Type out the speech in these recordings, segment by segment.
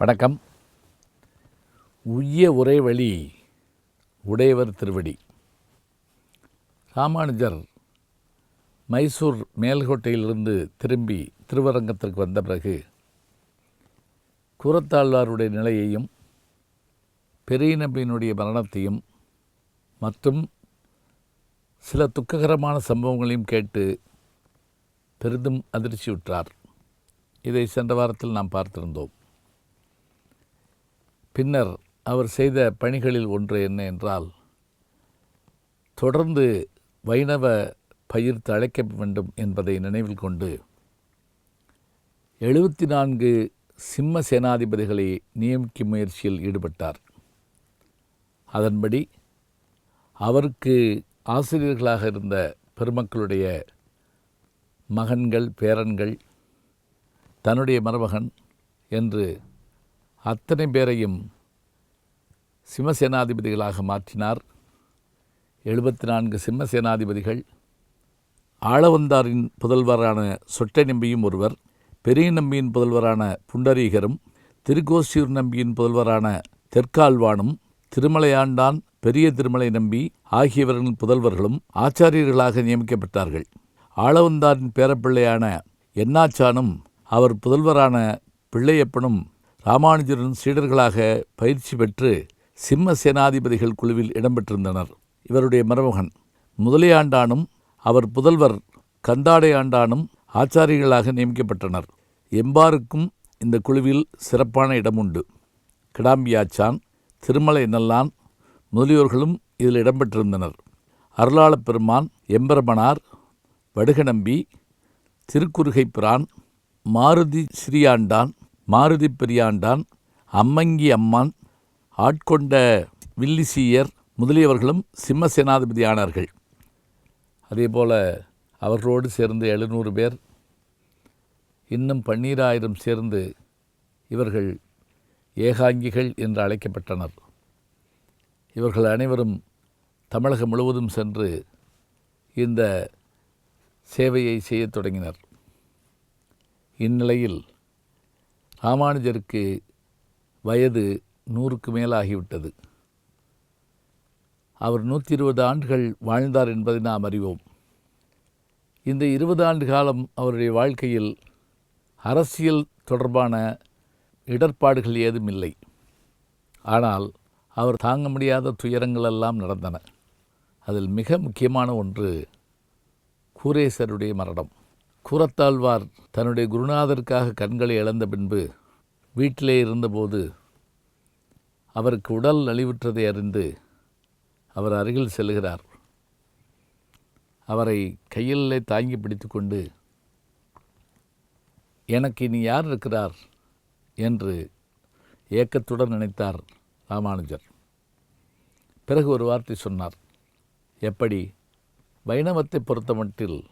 வணக்கம். உய்ய ஒரே வழி உடையவர் திருவடி. ராமானுஜர் மைசூர் மேல்கோட்டையிலிருந்து திரும்பி திருவரங்கத்திற்கு வந்த பிறகு கூரத்தாழ்வாருடைய நிலையையும் பெரிய நம்பியினுடைய மரணத்தையும் மற்றும் சில துக்ககரமான சம்பவங்களையும் கேட்டு பெரிதும் அதிர்ச்சியுற்றார். இதை சென்ற வாரத்தில் நாம் பார்த்திருந்தோம். பின்னர் அவர் செய்த பணிகளில் ஒன்று என்ன என்றால் தொடர்ந்து வைணவ பயிர் தழைக்க வேண்டும் என்பதை நினைவில் கொண்டு எழுபத்தி நான்கு சிம்ம சேனாதிபதிகளை நியமிக்கும் முயற்சியில் ஈடுபட்டார். அதன்படி அவருக்கு ஆசிரியர்களாக இருந்த பெருமக்களுடைய மகன்கள் பேரன்கள் தன்னுடைய மருமகன் என்று அத்தனை பேரையும் சிம்மசேனாதிபதிகளாக மாற்றினார். எழுபத்தி நான்கு சிம்மசேனாதிபதிகள் ஆளவந்தாரின் புதல்வரான சொட்டை நம்பியும் ஒருவர் பெரிய நம்பியின் புதல்வரான புண்டரீகரும் திருக்கோசியூர் நம்பியின் புதல்வரான தெற்கால்வானும் திருமலையாண்டான் பெரிய திருமலை நம்பி ஆகியவர்களின் புதல்வர்களும் ஆச்சாரியர்களாக நியமிக்கப்பட்டார்கள். ஆளவந்தாரின் பேரப்பிள்ளையான என்னாச்சானும் அவர் புதல்வரான பிள்ளையப்பனும் ராமானுஜரின் சீடர்களாக பயிற்சி பெற்று சிம்ம சேனாதிபதிகள் குழுவில் இடம்பெற்றிருந்தனர். இவருடைய மருமகன் முதலியாண்டானும் அவர் புதல்வர் கந்தாடை ஆண்டானும் ஆச்சாரியர்களாக நியமிக்கப்பட்டனர். எம்பாருக்கும் இந்த குழுவில் சிறப்பான இடம் உண்டு கிடாம்பியாச்சான் திருமலை நல்லான் முதலியோர்களும் இதில் இடம்பெற்றிருந்தனர். அருளாளப் பெருமான் எம்பெருமனார் வடுகநம்பி திருக்குறுகை பிரான் மாருதி ஸ்ரீயாண்டான் மாருதி பெரியாண்டான் அம்மங்கி அம்மான் ஆட்கொண்ட வில்லிசீயர் முதலியவர்களும் சிம்ம சேனாதிபதி ஆனார்கள் அதேபோல அவர்களோடு சேர்ந்து எழுநூறு பேர் இன்னும் பன்னீராயிரம் சேர்ந்து இவர்கள் ஏகாங்கிகள் என்று அழைக்கப்பட்டனர். இவர்கள் அனைவரும் தமிழகம் முழுவதும் சென்று இந்த சேவையை செய்யத் தொடங்கினர். இந்நிலையில் ராமானுஜருக்கு வயது நூறுக்கு மேலாகிவிட்டது. அவர் நூற்றி இருபது ஆண்டுகள் வாழ்ந்தார் என்பதை நாம் அறிவோம். இந்த இருபது ஆண்டு காலம் அவருடைய வாழ்க்கையில் அரசியல் தொடர்பான இடர்பாடுகள் ஏதும் இல்லை. ஆனால் அவர் தாங்க முடியாத துயரங்கள் எல்லாம் நடந்தன. அதில் மிக முக்கியமான ஒன்று கூரேசருடைய மரணம். கூரத்தாழ்வார் தன்னுடைய குருநாதருக்காக கண்களை இழந்த பின்பு வீட்டிலே இருந்தபோது அவருக்கு உடல் நலிவுற்றதை அறிந்து அவர் அருகில் செல்கிறார். அவரை கையிலே தாங்கி பிடித்து கொண்டு எனக்கு இனி யார் இருக்கிறார்? என்று ஏக்கத்துடன் நினைத்தார் ராமானுஜர். பிறகு ஒரு வார்த்தை சொன்னார் எப்படி? வைணவத்தை பொறுத்தமட்டில்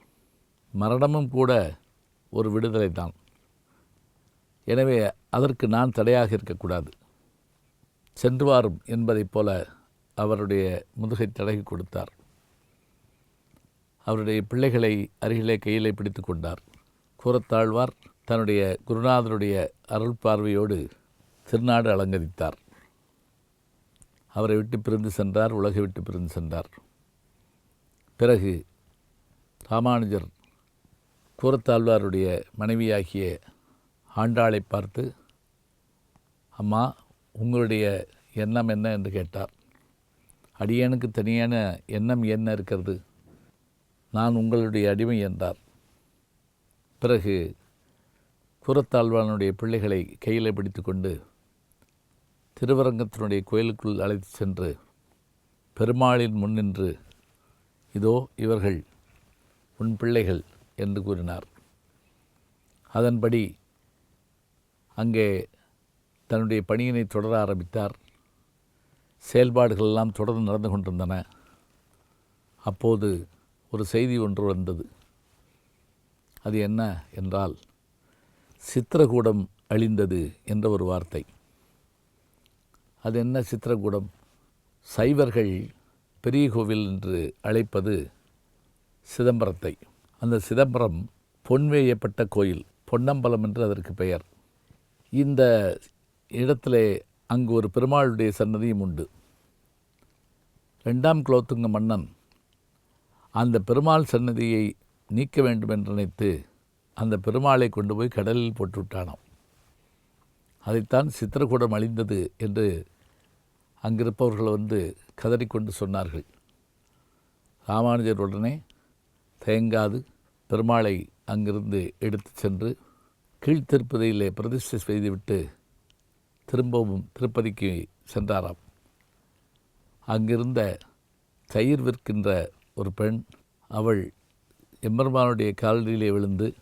மரணமும் கூட ஒரு விடுதலை தான். எனவே அதற்கு நான் தடையாக இருக்கக்கூடாது. சென்று வாரும் என்பதைப் போல அவருடைய முதுகை தடகி கொடுத்தார். அவருடைய பிள்ளைகளை அருகிலே கையிலே பிடித்து கொண்டார். கூறத்தாழ்வார் தன்னுடைய குருநாதருடைய அருள் பார்வையோடு திருநாடு அலங்கரித்தார். அவரை விட்டு பிரிந்து சென்றார் உலகை விட்டு பிரிந்து சென்றார். பிறகு ராமானுஜர் கூரத்தாழ்வாருடைய மனைவியாகிய ஆண்டாளை பார்த்து அம்மா உங்களுடைய எண்ணம் என்ன? என்று கேட்டார். அடியனுக்கு தனியான எண்ணம் என்ன இருக்கிறது? நான் உங்களுடைய அடிமை என்றார். பிறகு கூரத்தாழ்வானுடைய பிள்ளைகளை கையில் பிடித்து கொண்டு திருவரங்கத்தினுடைய கோயிலுக்குள் அழைத்து சென்று பெருமாளின் முன்னின்று இதோ இவர்கள் உன் பிள்ளைகள் என்று கூறினார். அதன்படி அங்கே தன்னுடைய பணியினை தொடர ஆரம்பித்தார். செயல்பாடுகள் எல்லாம் தொடர்ந்து நடந்து கொண்டிருந்தன. அப்போது ஒரு செய்தி ஒன்று வந்தது. அது என்ன என்றால் சித்திரகூடம் அழிந்தது என்ற ஒரு வார்த்தை. அது என்ன சித்திரகூடம்? சைவர்கள் பெரிய கோவில் என்று அழைப்பது சிதம்பரத்தை. அந்த சிதம்பரம் பொன்வேயப்பட்ட கோயில் பொன்னம்பலம் என்று அதற்கு பெயர். இந்த இடத்திலே அங்கு ஒரு பெருமாளுடைய சன்னதியும் உண்டு. ரெண்டாம் குலோத்துங்க மன்னன் அந்த பெருமாள் சன்னதியை நீக்க வேண்டும் என்று நினைத்து அந்த பெருமாளை கொண்டு போய் கடலில் போட்டுவிட்டானாம். அதைத்தான் சித்திரக்கூடம் அழிந்தது என்று அங்கிருப்பவர்கள் வந்து கதறிக்கொண்டு சொன்னார்கள். ராமானுஜர் உடனே தயங்காது பெருமாளை அங்கிருந்து எடுத்து சென்று கீழ்த்திருப்பதியிலே பிரதிஷ்டை செய்துவிட்டு திரும்பவும் திருப்பதிக்கு சென்றாராம். அங்கிருந்த தயிர் விற்கின்ற ஒரு பெண் அவள் எம்பெருமானுடைய காலடியிலே விழுந்து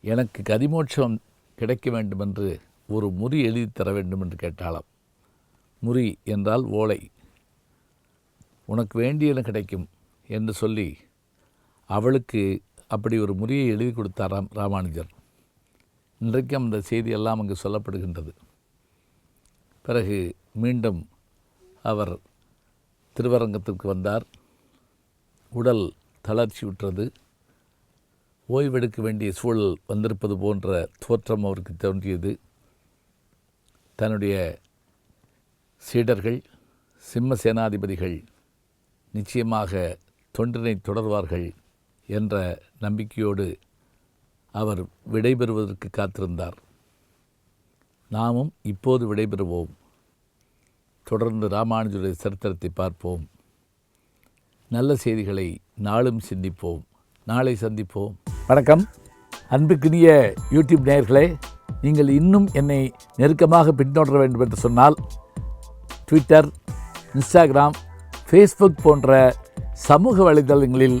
எனக்கு கதிமோட்சம் கிடைக்க வேண்டுமென்று ஒரு முறி எழுதி தர வேண்டும் என்று கேட்டாளாம். முறி என்றால் ஓலை. உனக்கு வேண்டியன கிடைக்கும் என்று சொல்லி அவளுக்கு அப்படி ஒரு முறியை எழுதி கொடுத்தாராம் ராமானுஜர். இன்றைக்கும் அந்த செய்தியெல்லாம் அங்கு சொல்லப்படுகின்றது. பிறகு மீண்டும் அவர் திருவரங்கத்திற்கு வந்தார். உடல் தளர்ச்சியுற்றது ஓய்வெடுக்க வேண்டிய சூழல் வந்திருப்பது போன்ற தோற்றம் அவருக்கு தோன்றியது. தன்னுடைய சீடர்கள் சிம்ம சேனாதிபதிகள் நிச்சயமாக தொண்டினை தொடர்வார்கள். என்ற நம்பிக்கையோடு அவர் விடைபெறுவதற்கு காத்திருந்தார். நாமும் இப்போது விடைபெறுவோம். தொடர்ந்து ராமானுஜருடைய சரித்திரத்தை பார்ப்போம். நல்ல செய்திகளை நாளும் சிந்திப்போம். நாளை சந்திப்போம். வணக்கம். அன்புக்குரிய யூடியூப் நேயர்களே நீங்கள் இன்னும் என்னை நெருக்கமாக பின்தொடர வேண்டும் என்று சொன்னால் ட்விட்டர் இன்ஸ்டாகிராம் ஃபேஸ்புக் போன்ற சமூக வலைதளங்களில்